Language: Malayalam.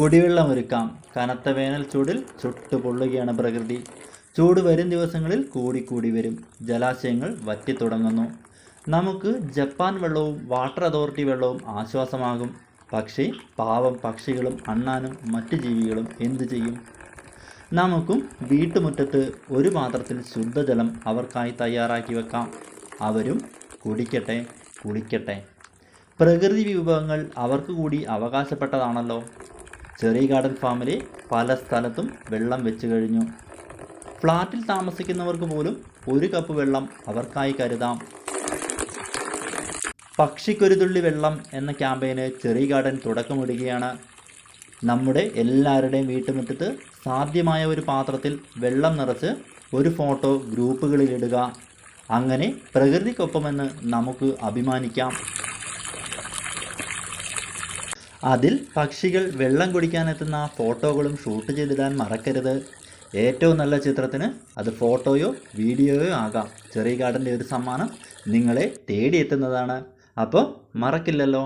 കുടിവെള്ളം ഒരുക്കാം. കനത്ത വേനൽ ചൂടിൽ ചുട്ടുപൊള്ളുകയാണ് പ്രകൃതി. ചൂട് വരും ദിവസങ്ങളിൽ കൂടിക്കൂടി വരും. ജലാശയങ്ങൾ വറ്റിത്തുടങ്ങുന്നു നമുക്ക് ജപ്പാൻ വെള്ളവും വാട്ടർ അതോറിറ്റി വെള്ളവും ആശ്വാസമാകും. പക്ഷേ പാവം പക്ഷികളും അണ്ണാനും മറ്റു ജീവികളും എന്തു ചെയ്യും? നമുക്കും വീട്ടുമുറ്റത്ത് ഒരു പാത്രത്തിൽ ശുദ്ധജലം അവർക്കായി തയ്യാറാക്കി വെക്കാം. അവരും കുടിക്കട്ടെ കുളിക്കട്ടെ. പ്രകൃതി വിഭവങ്ങൾ അവർക്ക് കൂടി അവകാശപ്പെട്ടതാണല്ലോ. ചെറിയ ഗാർഡൻ ഫാമിലെ പല സ്ഥലത്തും വെള്ളം വെച്ച് കഴിഞ്ഞു. ഫ്ലാറ്റിൽ താമസിക്കുന്നവർക്ക് പോലും ഒരു കപ്പ് വെള്ളം അവർക്കായി കരുതാം. പക്ഷിക്കൊരു തുള്ളി വെള്ളം എന്ന ക്യാമ്പയിന് ചെറിയ ഗാർഡൻ തുടക്കമിടുകയാണ്. നമ്മുടെ എല്ലാവരുടെയും വീട്ടുമുറ്റത്ത് സാധ്യമായ ഒരു പാത്രത്തിൽ വെള്ളം നിറച്ച് ഒരു ഫോട്ടോ ഗ്രൂപ്പുകളിലിടുക. അങ്ങനെ പ്രകൃതിക്കൊപ്പമെന്ന് നമുക്ക് അഭിമാനിക്കാം. അതിൽ പക്ഷികൾ വെള്ളം കുടിക്കാനെത്തുന്ന ഫോട്ടോകളും ഷൂട്ട് ചെയ്തിടാൻ മറക്കരുത്. ഏറ്റവും നല്ല ചിത്രത്തിന് അത് ഫോട്ടോയോ വീഡിയോയോ ആകാം. ചെറിയ കാടിന്റെ ഒരു സമ്മാനം നിങ്ങളെ തേടിയെത്തുന്നതാണ്. അപ്പോൾ മറക്കില്ലല്ലോ.